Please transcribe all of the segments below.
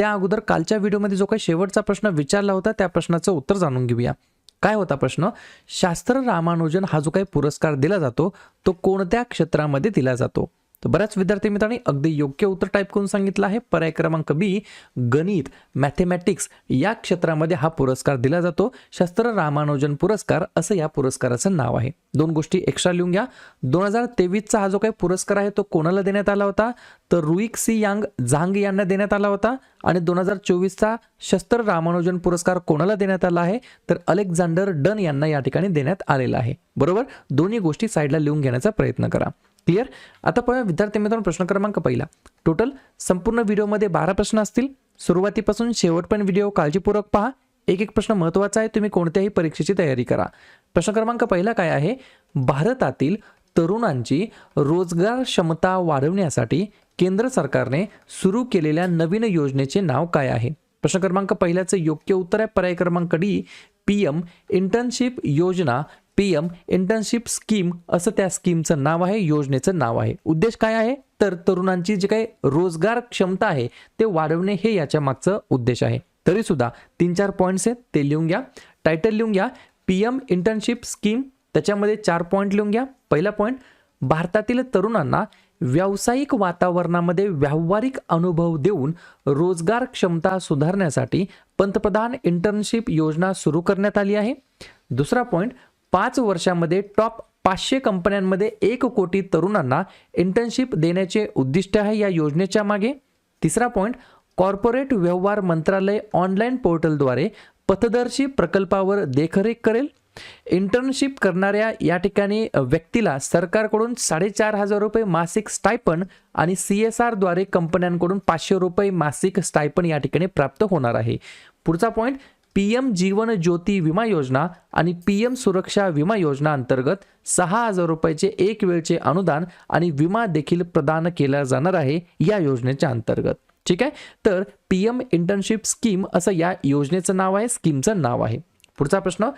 त्या अगोदर कालच्या व्हिडिओमध्ये जो काही शेवटचा प्रश्न विचारला होता त्या प्रश्नाचं उत्तर जाणून घेऊया. काय होता प्रश्न? शास्त्र रामानुजन हा जो काही पुरस्कार दिला जातो तो कोणत्या क्षेत्रामध्ये दिला जातो? तर बऱ्याच विद्यार्थी मित्रांनी अगदी योग्य उत्तर टाईप करून सांगितलं आहे. पर्याय क्रमांक बी गणित मॅथेमॅटिक्स या क्षेत्रामध्ये हा पुरस्कार दिला जातो. शस्त्र रामानुजन पुरस्कार असं या पुरस्काराचं नाव आहे. दोन गोष्टी एक्स्ट्रा लिहून घ्या. दोन हजार तेवीसचा हा जो काही पुरस्कार आहे तो कोणाला देण्यात आला होता? तर रुईक सी यांग झांग यांना देण्यात आला होता. आणि दोन हजार चोवीसचा शस्त्र रामानुजन पुरस्कार कोणाला देण्यात आला आहे? तर अलेक्झांडर डन यांना या ठिकाणी देण्यात आलेला आहे. बरोबर? दोन्ही गोष्टी साईडला लिहून घेण्याचा प्रयत्न करा. क्लिअर आता पाहूया विद्यार्थी मित्रांनो प्रश्न क्रमांक पहिला. टोटल संपूर्ण व्हिडिओमध्ये बारा प्रश्न असतील. सुरुवातीपासून शेवटपर्यंत व्हिडिओ काळजीपूर्वक पहा. एक एक प्रश्न महत्त्वाचा आहे तुम्ही कोणत्याही परीक्षेची तयारी करा. प्रश्न क्रमांक पहिला काय आहे? भारतातील तरुणांची रोजगार क्षमता वाढवण्यासाठी केंद्र सरकारने सुरू केलेल्या नवीन योजनेचे नाव काय आहे? प्रश्न क्रमांक पहिल्याचं योग्य उत्तर आहे. पर्याय क्रमांक डी पी एम इंटर्नशिप योजना पी एम इंटर्नशिप स्कीम असं त्या स्कीमचं नाव आहे योजनेचं नाव आहे. उद्देश काय आहे? तर तरुणांची जी काही रोजगार क्षमता आहे ते वाढवणे हे याच्या मागचं उद्देश आहे. तरी सुद्धा तीन चार पॉईंट्स आहेत ते लिहून घ्या. टायटल लिहून घ्या. पी एम इंटर्नशिप स्कीम त्याच्यामध्ये चार पॉईंट लिहून घ्या. पहिला पॉईंट भारतातील तरुणांना व्यावसायिक वातावरणामध्ये व्यावहारिक अनुभव देऊन रोजगार क्षमता सुधारण्यासाठी पंतप्रधान इंटर्नशिप योजना सुरू करण्यात आली आहे. दुसरा पॉईंट पाच वर्षामध्ये टॉप पाचशे कंपन्यांमध्ये एक कोटी तरुणांना इंटर्नशिप देण्याचे उद्दिष्ट आहे या योजनेच्या मागे. तिसरा पॉईंट कॉर्पोरेट व्यवहार मंत्रालय ऑनलाईन पोर्टलद्वारे पथदर्शी प्रकल्पावर देखरेख करेल. इंटर्नशिप करणाऱ्या या ठिकाणी व्यक्तीला सरकारकडून साडेचार हजार रुपये मासिक स्टायपन आणि सी एस आरद्वारे कंपन्यांकडून पाचशे रुपये मासिक स्टायपन या ठिकाणी प्राप्त होणार आहे. पुढचा point P M Jeevan Jyoti विमा योजना आणि पी एम सुरक्षा विमा योजना अंतर्गत सहा हजार रुपयाचे एक वेळचे अनुदान आणि विमा देखील प्रदान केला जाणार आहे या योजनेच्या अंतर्गत. ठीक आहे? तर पी एम इंटर्नशिप स्कीम असं या योजनेचं नाव आहे स्कीमचं नाव आहे. पुढचा प्रश्न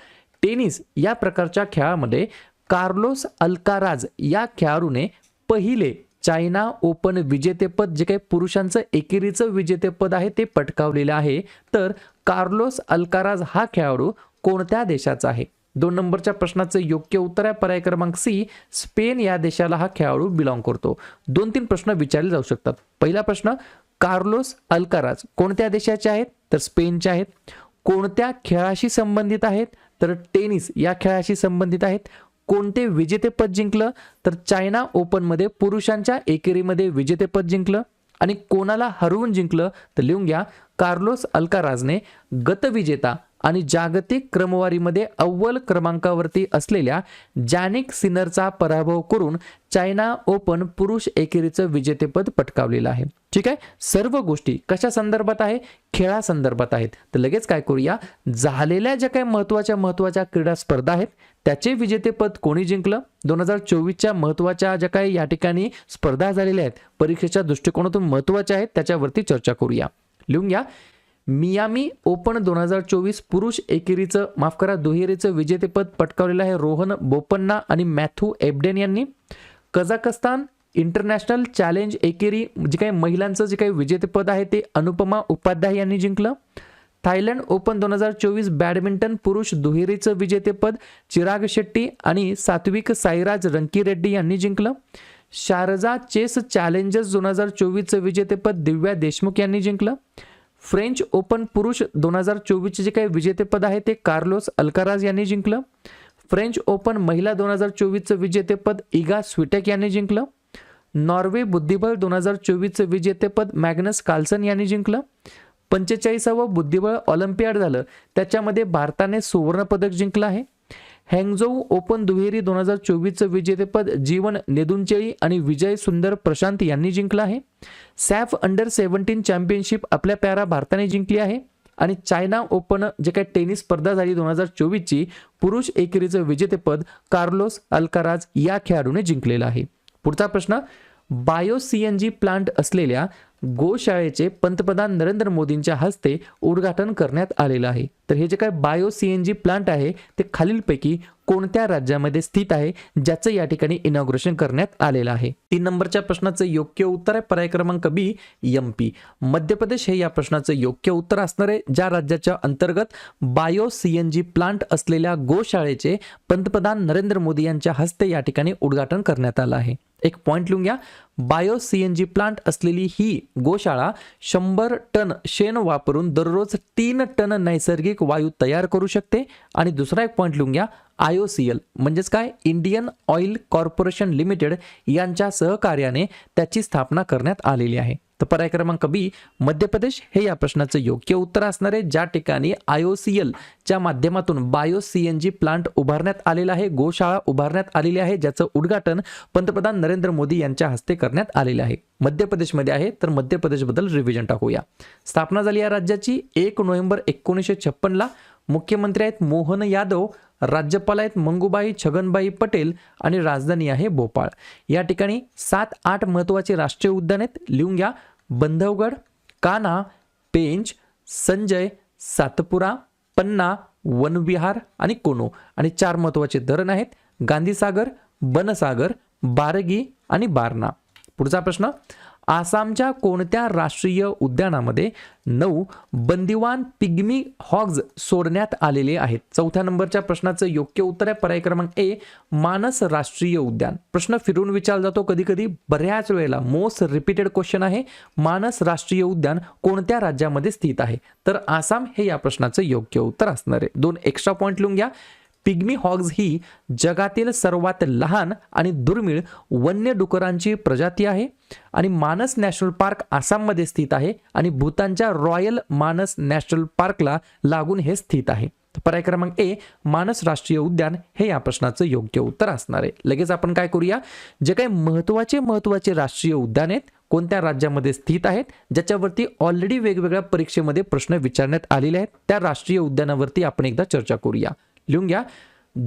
टेनिस या प्रकारच्या खेळामध्ये कार्लोस अल्काराज या खेळाडूने पहिले चायना ओपन विजेतेपद जे काही पुरुषांचं एकेरीचं विजेतेपद आहे ते पटकावलेलं आहे. तर कार्लोस अल्काराज हा खेळाडू कोणत्या देशाचा आहे? दोन नंबरच्या प्रश्नाचं योग्य उत्तर आहे. पर्याय क्रमांक सी स्पेन या देशाला हा खेळाडू बिलॉंग करतो. दोन तीन प्रश्न विचारले जाऊ शकतात. पहिला प्रश्न कार्लोस अल्काराज कोणत्या देशाचे आहेत? तर स्पेनचे आहेत. कोणत्या खेळाशी संबंधित आहेत? तर टेनिस या खेळाशी संबंधित आहेत. कोणते विजेतेपद जिंकलं? तर चायना ओपनमध्ये पुरुषांच्या एकेरीमध्ये विजेतेपद जिंकलं आणि कोणाला हरवून जिंकलं? तर लिहून घ्या कार्लोस अल्काराजने गतविजेता आणि जागतिक क्रमवारीमध्ये अव्वल क्रमांकावरती असलेल्या जॅनिक सिनरचा पराभव करून चायना ओपन पुरुष एकेरीचं विजेतेपद पटकावलेलं आहे. ठीक आहे? सर्व गोष्टी कशा संदर्भात आहे? खेळा संदर्भात आहेत. तर लगेच काय करूया? झालेल्या ज्या काही महत्त्वाच्या महत्त्वाच्या क्रीडा स्पर्धा आहेत त्याचे विजेतेपद कोणी जिंकलं? दोन हजार चोवीसच्या महत्त्वाच्या ज्या काही या ठिकाणी स्पर्धा झालेल्या आहेत परीक्षेच्या दृष्टिकोनातून महत्त्वाच्या आहेत त्याच्यावरती चर्चा करूया. लिहून घ्या. मियामी ओपन दोन हजार चोवीस पुरुष एकेरीचं माफ करा दुहेरीचं विजेतेपद पटकावलेलं आहे रोहन बोपन्ना आणि मॅथू एबडेन यांनी. कझाकस्तान इंटरनॅशनल चॅलेंज एकेरी जे काही महिलांचं जे काही विजेतेपद आहे ते अनुपमा उपाध्याय यांनी जिंकलं. थायलंड ओपन दोन हजार चोवीस बॅडमिंटन पुरुष दुहेरीचं विजेतेपद चिराग शेट्टी आणि सात्विक साईराज रंकीरेड्डी यांनी जिंकलं. शारजा चेस चॅलेंजर्स दोन हजार चोवीसचं विजेतेपद दिव्या देशमुख यांनी जिंकलं. फ्रेंच ओपन पुरुष दोन हजार चोवीसचे जे काही विजेतेपद आहे ते कार्लोस अल्काराज यांनी जिंकलं. फ्रेंच ओपन महिला दोन हजार चोवीसचं विजेतेपद इगा स्विटेक यांनी जिंकलं. नॉर्वे बुद्धिबळ दोन हजार चोवीसचं विजेतेपद मॅग्नस कार्लसन यांनी जिंकलं. पंचेचाळीसावं बुद्धिबळ ऑलिम्पियाड झालं. त्याच्यामध्ये भारताने सुवर्णपदक जिंकलं आहे. हँगझोऊ ओपन दुहेरी दोन हजार चोवीसचं विजेतेपद जीवन नेदुंचेळी आणि विजय सुंदर प्रशांत यांनी जिंकलं आहे. सॅफ अंडर सेव्हन्टीन चॅम्पियनशिप आपल्या प्यारा भारताने जिंकली आहे. आणि चायना ओपन जे काही टेनिस स्पर्धा झाली दोन हजार चोवीसची पुरुष एकेरीचं विजेतेपद कार्लोस अल्काराज या खेळाडूने जिंकलेलं आहे. पुढचा प्रश्न bio C N G plant असलेल्या गोशाळेचे पंतप्रधान नरेंद्र मोदींच्या हस्ते उद्घाटन करण्यात आलेलं आहे. तर हे जे काय bio C N G plant आहे ते खालीलपैकी कोणत्या राज्यामध्ये स्थित आहे ज्याचं या ठिकाणी इनॉग्रेशन करण्यात आलेलं आहे? तीन नंबरच्या प्रश्नाचं योग्य उत्तर आहे पर्याय क्रमांक बी एम पी मध्य प्रदेश हे या प्रश्नाचं योग्य उत्तर असणार आहे ज्या राज्याच्या अंतर्गत bio C N G plant असलेल्या गोशाळेचे पंतप्रधान नरेंद्र मोदी यांच्या हस्ते या ठिकाणी उद्घाटन करण्यात आलं आहे. एक पॉईंट लिहून घ्या. Bio C N G plant असलेली ही गोशाळा शंभर टन शेण वापरून दररोज तीन टन नैसर्गिक वायू तयार करू शकते. आणि दुसरा एक पॉईंट लिहून घ्या. आय ओ सी एल म्हणजेच काय? इंडियन ऑइल कॉर्पोरेशन लिमिटेड यांच्या सहकार्याने त्याची स्थापना करण्यात आलेली आहे. तर पर्याय क्रमांक बी मध्य प्रदेश हे या प्रश्नाचं योग्य उत्तर असणार आहे. ज्या ठिकाणी आय ओ सी एलच्या माध्यमातून bio C N G plant उभारण्यात आलेला आहे गोशाळा उभारण्यात आलेली आहे ज्याचं उद्घाटन पंतप्रधान नरेंद्र मोदी यांच्या हस्ते करण्यात आलेलं आहे. मध्य प्रदेशमध्ये आहे तर मध्य प्रदेशबद्दल रिव्हिजन टाकूया. स्थापना झाली या राज्याची एक नोव्हेंबर एकोणीसशे छप्पनला. मुख्यमंत्री आहेत मोहन यादव राज्यपाल आहेत मंगूबाई छगनबाई पटेल आणि राजधानी आहे भोपाळ. या ठिकाणी सात आठ महत्त्वाचे राष्ट्रीय उद्यान आहेत. लिहून घ्या. बंधवगड काना पेंच संजय सातपुरा पन्ना वनविहार आणि कोनो आणि चार महत्त्वाचे धरण आहेत. गांधीसागर बनसागर बारगी आणि बारणा. पुढचा प्रश्न आसामच्या कोणत्या राष्ट्रीय उद्यानामध्ये नऊ बंदिवान पिग्मी हॉग्ज सोडण्यात आलेले आहेत? चौथ्या नंबरच्या प्रश्नाचं योग्य उत्तर आहे पर्याय क्रमांक ए मानस राष्ट्रीय उद्यान. प्रश्न फिरून विचारला जातो कधी कधी बऱ्याच वेळेला. मोस्ट रिपीटेड क्वेश्चन आहे मानस राष्ट्रीय उद्यान कोणत्या राज्यामध्ये स्थित आहे? तर आसाम हे या प्रश्नाचं योग्य उत्तर असणार आहे. दोन एक्स्ट्रा पॉईंट लिहून घ्या. पिग्मी हॉग्ज ही जगातील सर्वात लहान आणि दुर्मिळ वन्य डुकरांची प्रजाती आहे आणि मानस नॅशनल पार्क आसाममध्ये स्थित आहे आणि भूतानच्या रॉयल मानस नॅशनल पार्कला लागून हे स्थित आहे. पर्याय क्रमांक ए मानस राष्ट्रीय उद्यान. हे या प्रश्नाचं योग्य उत्तर असणार आहे. लगेच आपण काय करूया? जे काही महत्त्वाचे महत्त्वाचे राष्ट्रीय उद्यान आहेत कोणत्या राज्यामध्ये स्थित आहेत ज्याच्यावरती ऑलरेडी वेगवेगळ्या परीक्षेमध्ये प्रश्न विचारण्यात आलेले आहेत त्या राष्ट्रीय उद्यानावरती आपण एकदा चर्चा करूया. लिहून घ्या.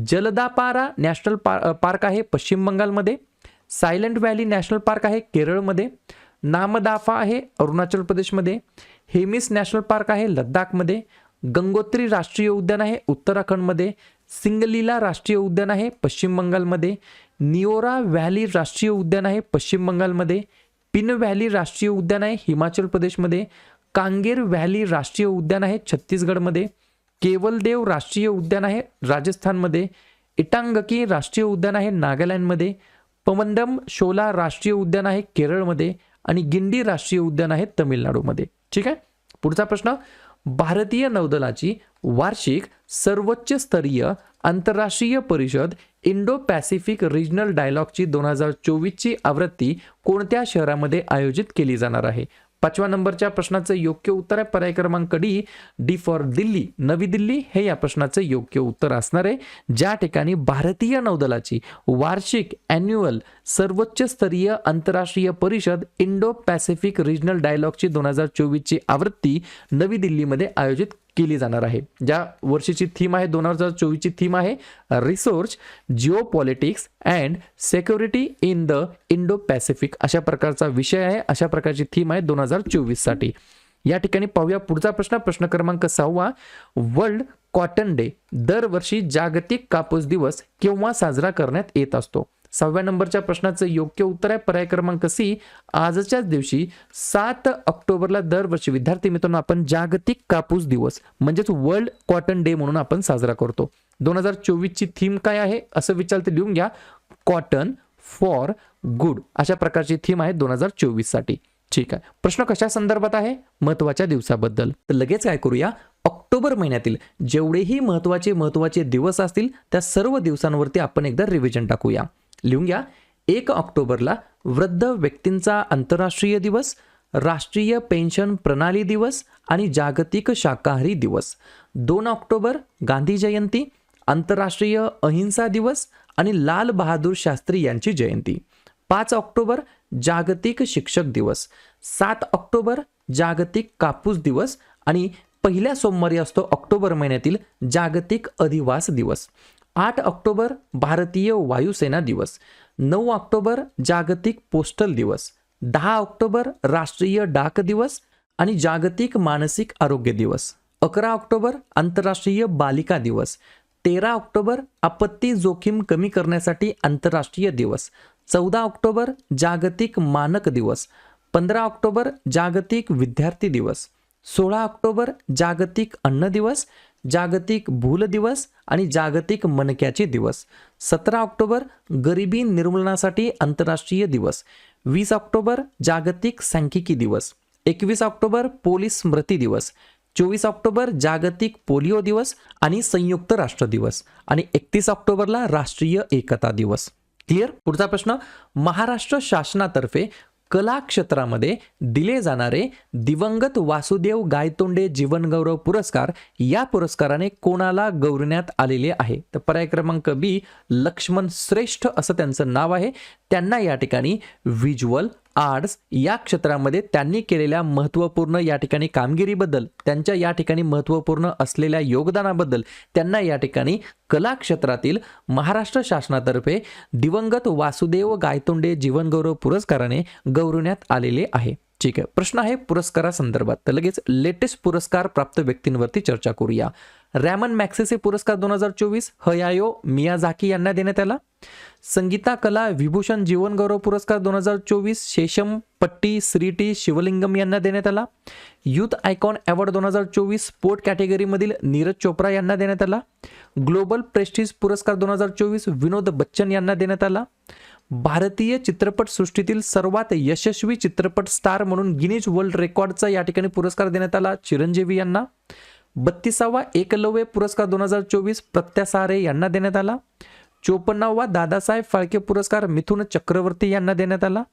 जलदापारा नॅशनल पार्क आहे पश्चिम बंगालमध्ये. सायलेंट व्हॅली नॅशनल पार्क आहे केरळमध्ये. नामदाफा आहे अरुणाचल प्रदेशमध्ये. हेमिस नॅशनल पार्क आहे लद्दाखमध्ये. गंगोत्री राष्ट्रीय उद्यान आहे उत्तराखंडमध्ये. सिंगलीला राष्ट्रीय उद्यान आहे पश्चिम बंगालमध्ये. निओरा व्हॅली राष्ट्रीय उद्यान आहे पश्चिम बंगालमध्ये. पिन व्हॅली राष्ट्रीय उद्यान आहे हिमाचल प्रदेशमध्ये. कांगेर व्हॅली राष्ट्रीय उद्यान आहे छत्तीसगडमध्ये. केवलदेव राष्ट्रीय उद्यान आहे. राजस्थानमध्ये इटांगकी राष्ट्रीय उद्यान आहे. नागालँडमध्ये पवंदम शोला राष्ट्रीय उद्यान आहे. केरळमध्ये आणि गिंडी राष्ट्रीय उद्यान आहे तमिळनाडूमध्ये. ठीक आहे? पुढचा प्रश्न. भारतीय नौदलाची वार्षिक सर्वोच्च स्तरीय आंतरराष्ट्रीय परिषद इंडो पॅसिफिक रिजनल डायलॉगची दोन हजार चोवीसची आवृत्ती कोणत्या शहरामध्ये आयोजित केली जाणार आहे? पाचव्या नंबरच्या प्रश्नाचं योग्य उत्तर आहे. पर्याय क्रमांक डी डी फॉर दिल्ली. नवी दिल्ली हे या प्रश्नाचं योग्य उत्तर असणार आहे. ज्या ठिकाणी भारतीय नौदलाची वार्षिक अॅन्युअल सर्वोच्च स्तरीय आंतरराष्ट्रीय परिषद इंडो पॅसिफिक रिजनल डायलॉगची दोन हजार चोवीसची आवृत्ती नवी दिल्लीमध्ये आयोजित केली जाणार आहे. ज्या वर्षीची थीम आहे दोन हजार चोवीसची थीम आहे research geopolitics and security in the Indo Pacific अशा प्रकारचा विषय आहे अशा प्रकारची थीम आहे दोन हजार चोवीससाठी. या ठिकाणी पाहूया पुढचा प्रश्न प्रश्न क्रमांक सहावा. वर्ल्ड कॉटन डे दरवर्षी जागतिक कापूस दिवस केव्हा साजरा करण्यात येत असतो? सहाव्या नंबरच्या प्रश्नाचं योग्य उत्तर आहे. पर्याय क्रमांक सी आजच्याच दिवशी सात ऑक्टोबरला दरवर्षी विद्यार्थी मित्रांनो आपण जागतिक कापूस दिवस म्हणजेच वर्ल्ड कॉटन डे म्हणून आपण साजरा करतो. दोन हजार चोवीसची थीम काय आहे? असं विचारते लिहून घ्या. कॉटन फॉर गुड अशा प्रकारची थीम आहे दोन हजार चोवीससाठी ठीक आहे. प्रश्न कशा संदर्भात आहे? महत्त्वाच्या दिवसाबद्दल. तर लगेच काय करूया? ऑक्टोबर महिन्यातील जेवढेही महत्त्वाचे महत्त्वाचे दिवस असतील त्या सर्व दिवसांवरती आपण एकदा रिव्हिजन टाकूया. लिहून घ्या. एक ऑक्टोबरला वृद्ध व्यक्तींचा आंतरराष्ट्रीय दिवस राष्ट्रीय पेन्शन प्रणाली दिवस आणि जागतिक शाकाहारी दिवस. दोन ऑक्टोबर गांधी जयंती आंतरराष्ट्रीय अहिंसा दिवस आणि लाल बहादूर शास्त्री यांची जयंती. पाच ऑक्टोबर जागतिक शिक्षक दिवस. सात ऑक्टोबर जागतिक कापूस दिवस आणि पहिल्या सोमवारी असतो ऑक्टोबर महिन्यातील जागतिक अधिवास दिवस. आठ ऑक्टोबर भारतीय वायुसेना दिवस नऊ ऑक्टोबर जागतिक पोस्टल दिवस दहा ऑक्टोबर राष्ट्रीय डाक दिवस आणि जागतिक मानसिक आरोग्य दिवस अकरा ऑक्टोबर आंतरराष्ट्रीय बालिका दिवस तेरा ऑक्टोबर आपत्ती जोखीम कमी करण्यासाठी आंतरराष्ट्रीय दिवस चौदा ऑक्टोबर जागतिक मानक दिवस पंधरा ऑक्टोबर जागतिक विद्यार्थी दिवस सोळा ऑक्टोबर जागतिक अन्न दिवस जागतिक भूल दिवस आणि जागतिक मनक्याचे दिवस. सतरा ऑक्टोबर गरिबी निर्मूलनासाठी आंतरराष्ट्रीय दिवस. वीस ऑक्टोबर जागतिक सांख्यिकी दिवस. एकवीस ऑक्टोबर पोलीस स्मृती दिवस. चोवीस ऑक्टोबर जागतिक पोलिओ दिवस आणि संयुक्त राष्ट्र दिवस. आणि एकतीस ऑक्टोबरला राष्ट्रीय एकता दिवस. क्लिअर? पुढचा प्रश्न. महाराष्ट्र शासनातर्फे कला क्षेत्रामध्ये दिले जाणारे दिवंगत वासुदेव गायतोंडे जीवनगौरव पुरस्कार या पुरस्काराने कोणाला गौरवण्यात आलेले आहे? तर पर्याय क्रमांक बी लक्ष्मण श्रेष्ठ असं त्यांचं नाव आहे. त्यांना या ठिकाणी व्हिज्युअल आर्ट्स या क्षेत्रामध्ये त्यांनी केलेल्या महत्त्वपूर्ण या ठिकाणी कामगिरीबद्दल त्यांच्या या ठिकाणी महत्त्वपूर्ण असलेल्या योगदानाबद्दल त्यांना या ठिकाणी कला क्षेत्रातील महाराष्ट्र शासनातर्फे दिवंगत वासुदेव गायतोंडे जीवनगौरव पुरस्काराने गौरवण्यात आलेले आहे. ठीक आहे प्रश्न आहे पुरस्कारासंदर्भात. तर लगेच लेटेस्ट पुरस्कार प्राप्त व्यक्तींवरती चर्चा करूया. रॅमन मॅक्सेसे पुरस्कार दोन हजार चोवीस हयायो मियाझाकी यांना देण्यात आला. संगीता कला विभूषण जीवनगौरव पुरस्कार दोन हजार चोवीस शेषम पट्टी श्रीटी शिवलिंगम यांना देण्यात आला. युथ आयकॉन अवॉर्ड दोन हजार चोवीस स्पोर्ट कॅटेगरीमधील नीरज चोप्रा यांना देण्यात आला. ग्लोबल प्रेस्टिज पुरस्कार दोन हजार चोवीस विनोद बच्चन यांना देण्यात आला. भारतीय चित्रपटसृष्टीतील सर्वात यशस्वी चित्रपट स्टार म्हणून गिनीज वर्ल्ड रेकॉर्डचा या ठिकाणी पुरस्कार देण्यात आला चिरंजीवी यांना. बत्तीसावा एकलव्य पुरस्कार दोन हजार चोवीस प्रत्यासारे यांना देण्यात आला. चोपन्नावा दादासाहेब फाळके पुरस्कार मिथुन चक्रवर्ती यांना देण्यात आला.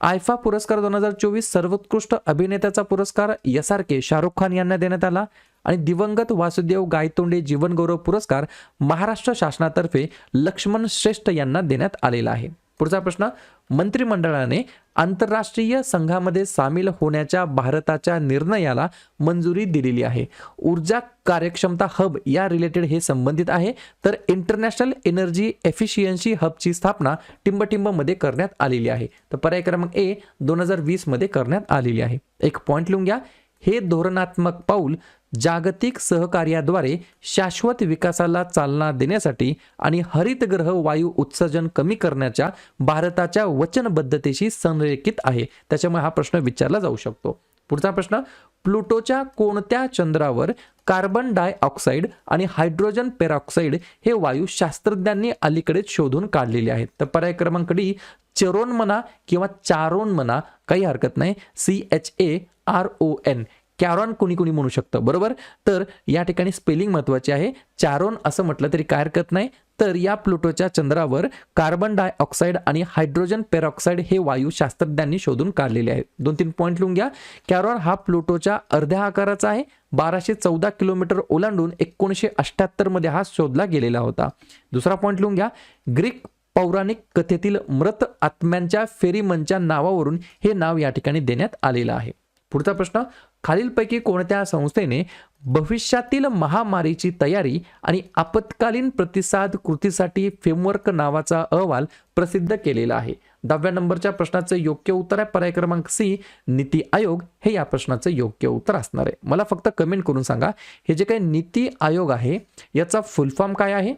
आयफा पुरस्कार दोन हजार चोवीस सर्वोत्कृष्ट अभिनेत्याचा पुरस्कार S R K Shahrukh Khan यांना देण्यात आला. आणि दिवंगत वासुदेव गायतोंडे जीवनगौरव पुरस्कार महाराष्ट्र शासनातर्फे लक्ष्मण श्रेष्ठ यांना देण्यात आलेला आहे. पुढचा प्रश्न मंत्रिमंडळाने आंतरराष्ट्रीय संघामध्ये सामील होण्याच्या भारताच्या निर्णयाला मंजुरी दिलेली आहे. ऊर्जा कार्यक्षमता हब या रिलेटेड हे संबंधित आहे. तर इंटरनॅशनल एनर्जी एफिशियन्सी हबची स्थापना टिंबटिंबमध्ये करण्यात आलेली आहे. तर पर्याय क्रमांक ए दोन हजार वीसमध्ये करण्यात आलेली आहे. एक पॉईंट लिहून घ्या. हे धोरणात्मक पाऊल जागतिक सहकार्याद्वारे शाश्वत विकासाला चालना देण्यासाठी आणि हरितग्रह वायू उत्सर्जन कमी करण्याच्या भारताच्या वचनबद्धतेशी संरेखित आहे. त्याच्यामुळे हा प्रश्न विचारला जाऊ शकतो. पुढचा प्रश्न प्लुटोच्या कोणत्या चंद्रावर कार्बन डायऑक्साईड आणि हायड्रोजन पेरॉक्साईड हे वायू शास्त्रज्ञांनी अलीकडेच शोधून काढलेले आहेत? तर पर्याय क्रमांक डी चेरोन म्हणा किंवा चारोन म्हणा काही हरकत नाही. C H A R O N. Charon कुणी कुणी म्हणू शकतं बरोबर? तर या ठिकाणी स्पेलिंग महत्त्वाची आहे. चारोन असं म्हटलं तरी काय हरकत नाही. तर या प्लुटोच्या चंद्रावर कार्बन डायऑक्साईड आणि हायड्रोजन पेरॉक्साईड हे वायू शास्त्रज्ञांनी शोधून काढलेले आहेत. दोन तीन पॉईंट लिहून घ्या. कॅरॉन हा प्लुटोच्या अर्ध्या आकाराचा आहे. बाराशे चौदा किलोमीटर ओलांडून एकोणीसशे अठ्ठ्याहत्तरमध्ये हा शोधला गेलेला होता. दुसरा पॉईंट लिहून घ्या. ग्रीक पौराणिक कथेतील मृत आत्म्यांच्या फेरीमनच्या नावावरून हे नाव या ठिकाणी देण्यात आलेलं आहे. पुढचा प्रश्न खालीलपैकी कोणत्या संस्थेने भविष्यातील महामारीची तयारी आणि आपत्कालीन प्रतिसाद कृतीसाठी फ्रेमवर्क नावाचा अहवाल प्रसिद्ध केलेला आहे? दहाव्या नंबरच्या प्रश्नाचं योग्य उत्तर आहे. पर्याय क्रमांक सी नीती आयोग. हे या प्रश्नाचं योग्य उत्तर असणार आहे. मला फक्त कमेंट करून सांगा हे जे काही नीती आयोग आहे याचा फुलफॉर्म काय आहे?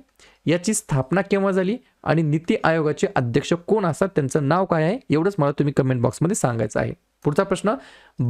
याची स्थापना केव्हा झाली आणि नीती आयोगाचे अध्यक्ष कोण असतात? त्यांचं नाव काय आहे? एवढंच मला तुम्ही कमेंट बॉक्समध्ये सांगायचं आहे. पुढचा प्रश्न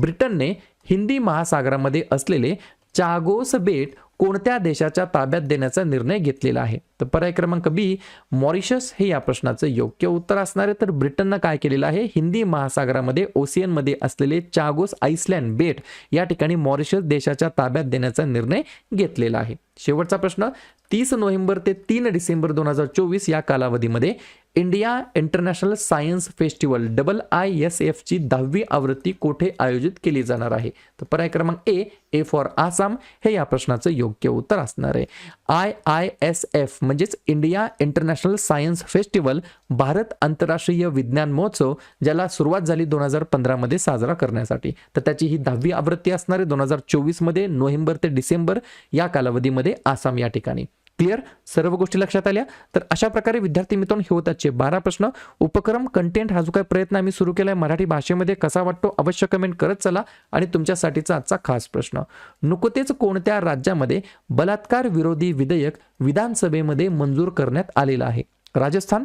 ब्रिटनने हिंदी महासागरामध्ये असलेले चागोस बेट कोणत्या देशाच्या ताब्यात देण्याचा निर्णय घेतलेला आहे? तर पर्याय क्रमांक बी मॉरिशस हे या प्रश्नाचं योग्य उत्तर असणार आहे. तर ब्रिटननं काय केलेलं आहे? हिंदी महासागरामध्ये ओसियनमध्ये असलेले चागोस आईसलँड बेट या ठिकाणी मॉरिशस देशाच्या ताब्यात देण्याचा निर्णय घेतलेला आहे. शेवटचा प्रश्न तीस नोव्हेंबर ते तीन डिसेंबर दोन हजार चोवीस या कालावधीमध्ये India International Science Festival double I S एफची दहावी आवृत्ती कोठे आयोजित केली जाणार आहे? तर पर्याय क्रमांक ए ए फॉर आसाम. हे या प्रश्नाचं योग्य उत्तर असणार आहे. आय आय एस एफ म्हणजेच India International Science Festival Bharat आंतरराष्ट्रीय विज्ञान महोत्सव ज्याला सुरुवात झाली दोन हजार पंधरामध्ये साजरा करण्यासाठी. तर त्याची ही दहावी आवृत्ती असणार आहे दोन हजार चोवीसमध्ये नोव्हेंबर ते डिसेंबर या कालावधीमध्ये आसाम या ठिकाणी. क्लिअर? सर्व गोष्टी लक्षात आल्या? तर अशा प्रकारे विद्यार्थी मित्रांनो हे होत आजचे बारा प्रश्न. उपक्रम कंटेंट हा जो काही प्रयत्न आम्ही सुरू केलाय मराठी भाषेमध्ये कसा वाटतो अवश्य कमेंट करत चला. आणि तुमच्यासाठीचा आजचा खास प्रश्न. नुकतेच कोणत्या राज्यामध्ये बलात्कार विरोधी विधेयक विधानसभेमध्ये मंजूर करण्यात आलेलं आहे? राजस्थान